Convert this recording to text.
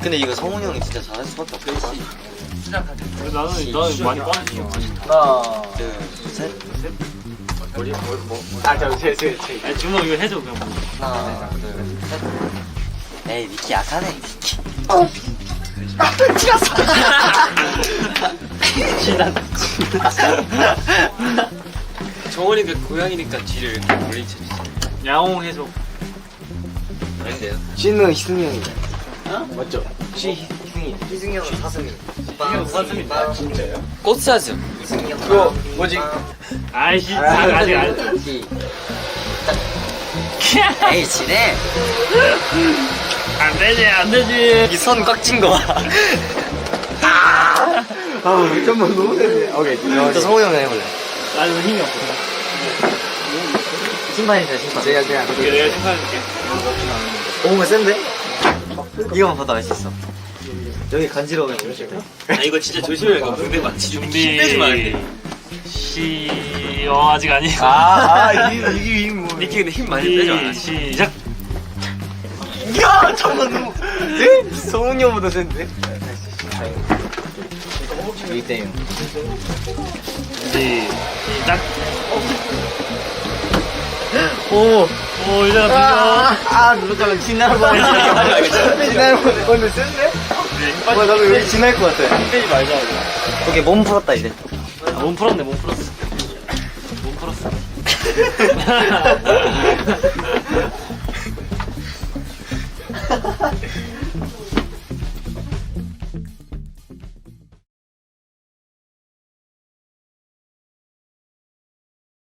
근데 이거 성훈이 형이 진짜 잘할 수밖에 없겠다. 나는 나는 많이 빠졌어. 하나, 둘, 셋. 아, 저, 제, 제, 제. 아니 주먹 이거 해줘 그냥. 하나, 둘, 셋. 에이, 니키 약하네, 니키. 정원이가 고양이니까 뒤를 이렇게 멀리 쳐주세요. 야옹 해줘. 아닌데요? 씨는 희승이 형이다. 맞죠? 씨, 희승이. 희승이 형은 사슴이. 형 사슴이다. 아, 진짜요? 꽃사슴. 희승이 형. 그거, 뭐지? 아이씨 아직 안 돼. 에이, 지네. 안 되지 안 되지. 이선꽉찐 거 봐. 아, 잠깐만, 너무 세네. 오케이. 또 성훈이 형 해볼래. 나도 힘이 없어. 심판이다, 심판. 제가, 제가. 오케이 내가 생각해줄게. 오, 센데? 이거만 봐도 알 수 있어. 여기 간지러우면 조심해. 아 이거 진짜 돼. 근데 마치 좀 준비. 힘 빼지 말게. 시. 어 아직 아니고. 아, 아, 이게, 이게, 이게 뭐. 니키 근데 힘 많이 빼지 마. 시- 시작. 야, 잠깐만, 너무. 에? 성훈이 형보다 센데? 땡. 시. 시작. 오, 오, 이제 아, 아, 누를 거면 지날 뻔했어. 지날 뻔했어. 오늘 센데? 네. 와, 나도 여기 지날 것 같아. 빼지 말자. 오케이, 몸 풀었다, 이제. 아, 몸 풀었네, 몸 풀었어. 몸 풀었어.